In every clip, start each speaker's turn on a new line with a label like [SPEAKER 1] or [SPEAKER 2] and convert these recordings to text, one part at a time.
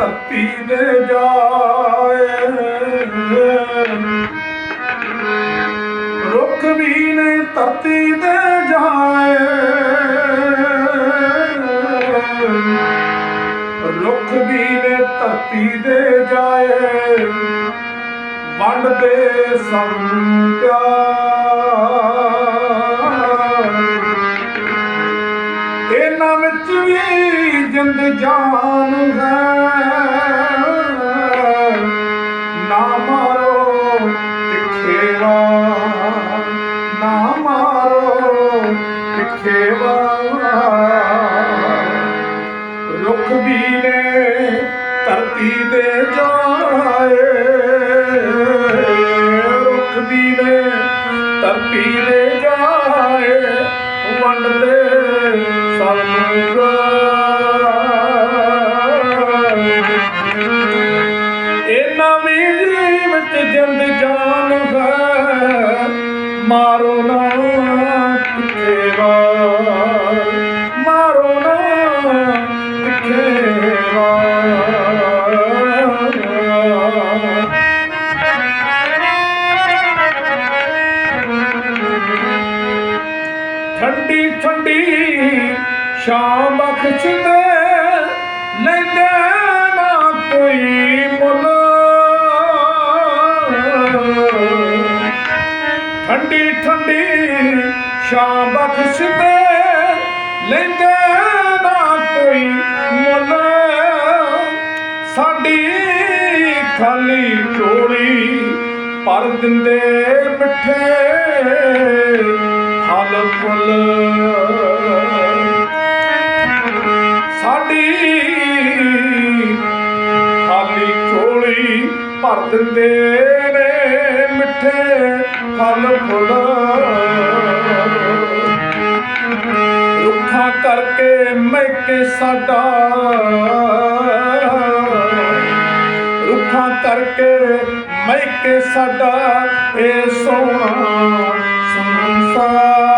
[SPEAKER 1] ਧਰਤੀ ਦੇ ਜਾਏ। ਰੁੱਖ ਵੀ ਨੇ ਧਰਤੀ ਦੇ ਜਾਏ। ਰੁੱਖ ਵੀ ਨੇ ਧਰਤੀ ਦੇ ਜਾਏ। ਵੰਡ ਦੇ ਸਭ ਪਿਆਰ। ਇਹਨਾਂ ਵਿੱਚ ਵੀ ਜਿੰਦ ਜਾਨ ਹੈ। ਨਾ ਮਾਰੋ ਤਿੱਖੇਵਾ ਨਾ ਮਾਰੋ ਤਿੱਖੇਵਾ ਰੁੱਖ ਵੀ ਨੇ ਧਰਤੀ ਦੇ ਜਾਏ ਰੁੱਖ ਵੀ ਨੇ ਧਰਤੀ ਦੇ ਜਾਏ ਵੰਡ जल्द जान मारो न मारो नंडी थी ਜਾਨ ਹੈ ਮਾਰੋ ਲੈਂਦੇ ਨਾ ਕੋਈ ਮੁੱਲ। ਠੰਡੀ ਠੰਡੀ ਸ਼ਾਮ ਬਖਸ਼ਦੇ ਲੈਂਦੇ ਨਾ ਕੋਈ ਮੁੱਲ। ਸਾਡੀ ਖਾਲੀ ਝੋਲੀ ਪਰ ਦਿੰਦੇ ਮਿੱਠੇ ਫਲ ਫੁੱਲ ਸਾਡੀ ਖਾਲੀ ਝੋਲੀ ਭਰ ਦਿੰਦੇ ਨੇ ਮਿੱਠੇ ਫਲ ਫੁੱਲ। ਰੁੱਖਾਂ ਕਰਕੇ ਮਹਿਕੇ ਸਾਡਾ। ਰੁੱਖਾਂ ਕਰਕੇ ਮਹਿਕੇ ਸਾਡਾ। ਇਹ ਸੋਹਣਾ ਸੰਸਾਰ।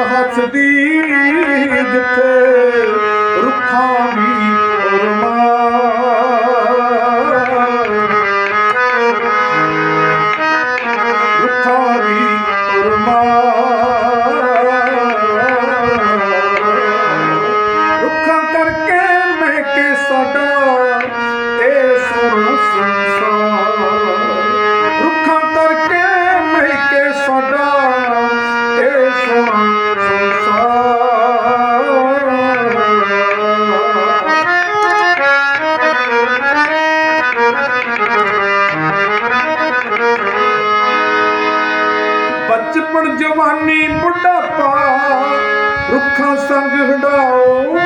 [SPEAKER 1] ਹੱਸਦੀ ਜਿੱਥੇ ਰੁੱਖਾਂ ਵੀ ਜਵਾਨੀ ਬੁਢਾਪਾ ਰੁੱਖਾਂ ਸੰਗ ਹਟਾਓ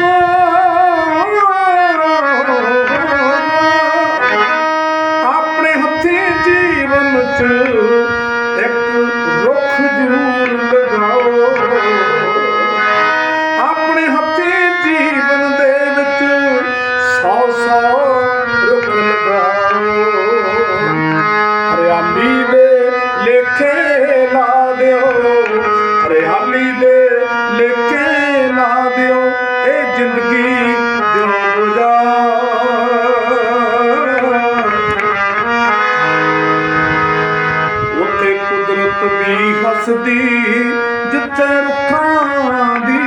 [SPEAKER 1] ਹੱਸਦੀ, ਜਿੱਥੇ ਰੁੱਖਾਂ ਦੀ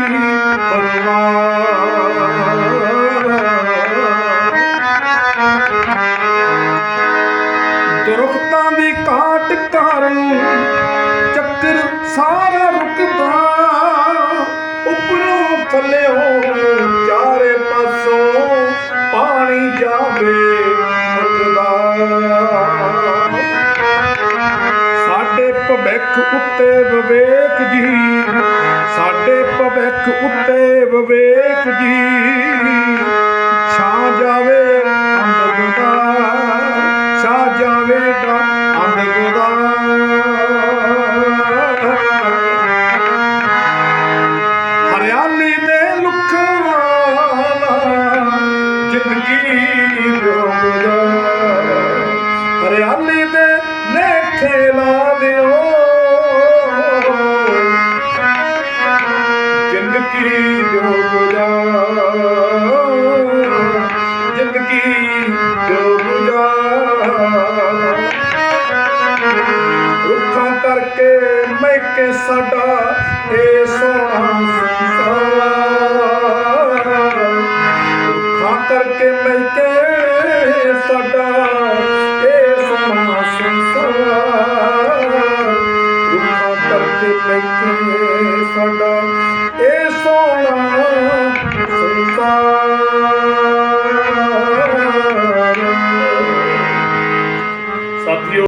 [SPEAKER 1] ਪਰਵਾਹ। ਦਰਖਤਾਂ ਦੀ ਕਾਟ ਕਾਰਨ ਚੱਕਰ ਸਾਰਾ ਰੁਕਦਾ, ਉੱਪਰੋਂ ਥੱਲੇ ਹੋ ਪਾਸੋਂ ਹਰਿਆਲੀ ਦੇ ਲੇਖੇ ਲਾ ਦਿਓ। ਜ਼ਿੰਦਗੀ ਰੋਗਦਾ ਜ਼ਿੰਦਗੀ ਰੋਗਦਾ ਰੁੱਖਾਂ ਕਰਕੇ ਮੈਂ ਕੇ ਸਾਡਾ ਇਹ ਸੋਹਣਾ ਕਰਕੇ ਮੈਂ ਕੇ ਸਾਡਾ ਰੁੱਖਾਂ ਕਰਕੇ ਸਾਡਾ ਇਹ ਸੋਹਣਾ ਸੰਸਾਰ।